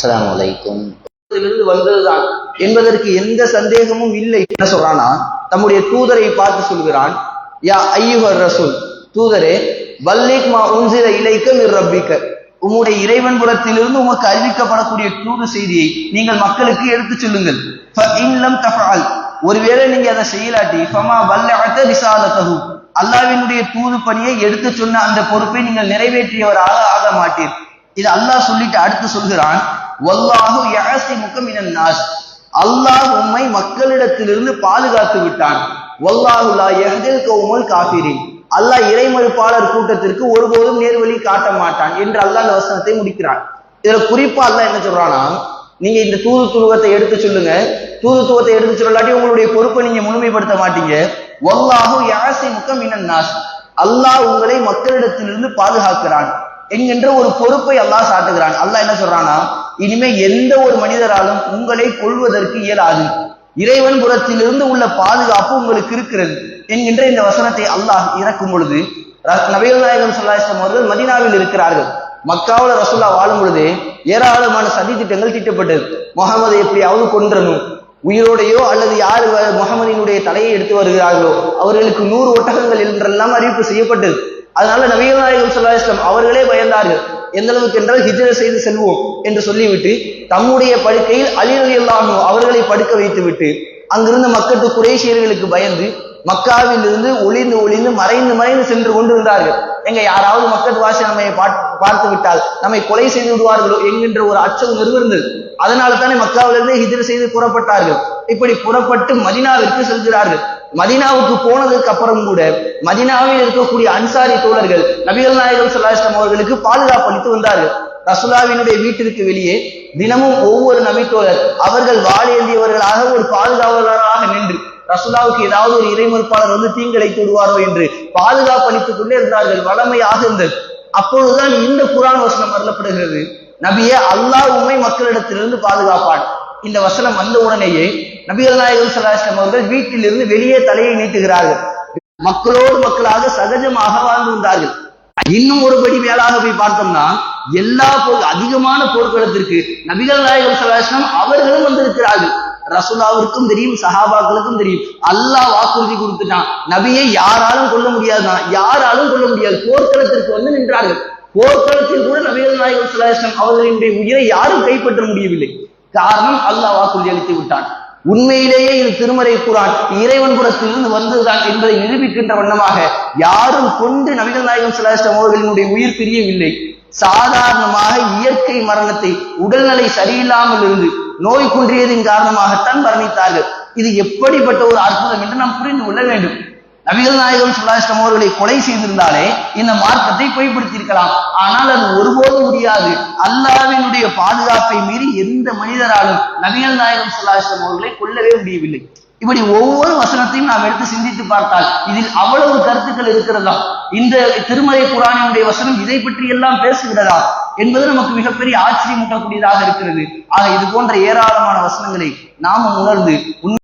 அஸ்லாம் வலைக்கும் வந்ததுதான். என்பதற்கு எந்த சந்தேகமும் இல்லை. என்ன சொல்றானா தம்முடைய தூதரை பார்த்து சொல்கிறான் யா ஐயுகர் ரசூல் தூதரே பல்லிக் மா உன்சில இலைக்க நிர்ரப்பிக்க உம்முடைய இறைவன் புறத்திலிருந்து உமக்கு அறிவிக்கப்படக்கூடிய தூது செய்தியை நீங்கள் மக்களுக்கு எடுத்துச் சொல்லுங்கள். ஒருவேளை நீங்க அதை செய்யலாட்டி ஃபமா வல்லஅத தகு அல்லாஹ்வினுடைய தூது பணியை எடுத்து சொன்ன அந்த பொறுப்பை நீங்கள் நிறைவேற்றியவராக ஆக மாட்டீர். இது அல்லாஹ் சொல்லிட்டு அடுத்து சொல்கிறான் வல்லாஹு யாசி மினன் நாஸ் அல்லாஹ் உம்மை மக்களிடத்திலிருந்து பாதுகாத்து விட்டான். வல்லாஹு எஹதில் யஹ்தில் கௌமல் காஃபிரின். அல்லாஹ் இறைமறுப்பாளர் கூட்டத்திற்கு ஒருபோதும் நேர்வழி காட்ட மாட்டான் என்று அல்லாஹ் அந்த வசனத்தை முடிக்கிறான். இதுல குறிப்பா அல்லாஹ் என்ன சொல்றானா நீங்க இந்த தூதுத்துவத்தை எடுத்து சொல்லுங்க. தூதுத்துவத்தை எடுத்து சொல்லாட்டி உங்களுடைய பொறுப்பை நீங்க முழுமைப்படுத்த மாட்டீங்க. வல்லாஹு யாசி முக்கம் நாஸ் அல்லாஹ் உங்களை மக்களிடத்திலிருந்து பாதுகாக்கிறான் என்கின்ற ஒரு பொறுப்பை அல்லாஹ் சாட்டுகிறான். அல்லாஹ் என்ன சொல்றானா இனிமே எந்த ஒரு மனிதராலும் உங்களை கொள்வதற்கு இயலாது. இறைவன் புறத்திலிருந்து உள்ள பாதுகாப்பு உங்களுக்கு இருக்கிறது என்கின்ற இந்த வசனத்தை அல்லாஹ் இறக்கும் பொழுது நபிகள் நாயகம் சொல்லாஸ்லம் அவர்கள் மதினாவில் இருக்கிறார்கள். மக்காவில் ரசூல்லா வாழும் பொழுது ஏராளமான சதி திட்டங்கள் தீட்டப்பட்டது. முகமது எப்படியாவது கொன்றணும். உயிரோடையோ அல்லது யார் வ- தலையை எடுத்து வருகிறார்களோ அவர்களுக்கு நூறு ஒட்டகங்கள் என்றெல்லாம் அறிவிப்பு செய்யப்பட்டது. அதனால நபிகள் நாயகம் ஸல்லல்லாஹு அவர்களே பயந்தார்கள். எந்த அளவுக்கு என்றால் ஹிஜ்ர செய்து செல்வோம் என்று சொல்லிவிட்டு தம்முடைய படுக்கையில் அலி ரலியல்லாஹு அவர்களை படுக்க வைத்துவிட்டு அங்கிருந்த மக்கட்டு குறைசியர்களுக்கு பயந்து மக்காவில் இருந்து ஒளிந்து ஒளிந்து மறைந்து மறைந்து சென்று கொண்டிருந்தார்கள். எங்க யாராவது மக்கள் வாசி நம்மை பார்த்து விட்டால் நம்மை கொலை செய்து விடுவார்களோ என்கின்ற ஒரு அச்சம் இருந்தது. அதனால தானே மக்காவிலிருந்து ஹிஜர் செய்து புறப்பட்டார்கள். இப்படி புறப்பட்டு மதினாவிற்கு செல்கிறார்கள். மதினாவுக்கு போனதுக்கு அப்புறம் கூட மதினாவில் இருக்கக்கூடிய அன்சாரி தோழர்கள் நபிகள் நாயகம் ஸல்லல்லாஹு அவர்களுக்கு பாதுகாப்பு அளித்து வந்தார்கள். ரசுலாவினுடைய வீட்டிற்கு வெளியே தினமும் ஒவ்வொரு நபித்தோழர் அவர்கள் வாழேந்தியவர்களாக ஒரு பாதுகாவலராக நின்று ரசுலாவுக்கு ஏதாவது ஒரு இறைமறுப்பாளர் வந்து தீங்கிழைத்து விடுவாரோ என்று பாதுகாப்பு அளித்துக் கொண்டே இருந்தார்கள் வளமையாக இருந்தது. அப்பொழுதுதான் இந்த குரான் வசனம் அருளப்படுகிறது நபியே அல்லாஹ் உண்மை மக்களிடத்திலிருந்து பாதுகாப்பான். இந்த வசனம் வந்த உடனேயே நபிகள் நாயகம் ஸல்லல்லாஹு அவர்கள் வீட்டிலிருந்து வெளியே தலையை நீட்டுகிறார்கள். மக்களோடு மக்களாக சகஜமாக வாழ்ந்து வந்தார்கள். இன்னும் ஒருபடி மேலாக போய் பார்த்தோம்னா எல்லா போர் அதிகமான போர்க்களத்திற்கு நபிகள் நாயகம் ஸல்லல்லாஹு அவர்களும் வந்திருக்கிறார்கள். ரசூலாவிற்கும் தெரியும் சஹாபாக்களுக்கும் தெரியும். அல்லாஹ் வாக்குறுதி கொடுத்துட்டான். நபியை யாராலும் கொல்ல முடியாதுதான். யாராலும் கொல்ல முடியாது. போர்க்களத்திற்கு வந்து நின்றார்கள். போர்க்களத்தில் கூட நபிகள் நாயகம் ஸல்லல்லாஹு அவர்களினுடைய உயிரை யாரும் கைப்பற்ற முடியவில்லை. காரணம் அல்லாஹ் வாக்குறுதி அளித்து விட்டான் உண்மையிலேயே இது திருமறை குரான். இறைவன் புறத்திலிருந்து வந்ததுதான் என்பதை நிரூபிக்கின்ற வண்ணமாக யாரும் கொண்டு நபிகள் நாயகம் ஸல்லல்லாஹு அவர்களினுடைய உயிர் பிரியவில்லை. சாதாரணமாக இயற்கை மரணத்தை உடல்நிலை சரியில்லாமல் இருந்து நோய் குன்றியதின் காரணமாகத்தான் மரணித்தார்கள். இது எப்படிப்பட்ட ஒரு அற்புதம் என்று நாம் புரிந்து கொள்ள வேண்டும். நபிகள் நாயகம் ஸல்லல்லாஹு அவர்களை கொலை செய்திருந்தாலே இந்த மார்க்கத்தை பொய்ப்படுத்தியிருக்கலாம். ஆனால் அது ஒருபோதும் முடியாது. அல்லாவினுடைய பாதுகாப்பை மீறி எந்த மனிதராலும் நபிகள் நாயகம் ஸல்லல்லாஹு அவர்களை கொல்லவே முடியவில்லை. இப்படி ஒவ்வொரு வசனத்தையும் நாம் எடுத்து சிந்தித்து பார்த்தால் இதில் அவ்வளவு கருத்துக்கள் இருக்கிறதா? இந்த திருமலை குரானினுடைய வசனம் இதை பற்றி எல்லாம் பேசுகிறதா? என்பது நமக்கு மிகப்பெரிய ஆச்சரியமூட்டக்கூடியதாக இருக்கிறது. ஆக இது போன்ற ஏராளமான வசனங்களை நாமும் உணர்ந்து உண்மை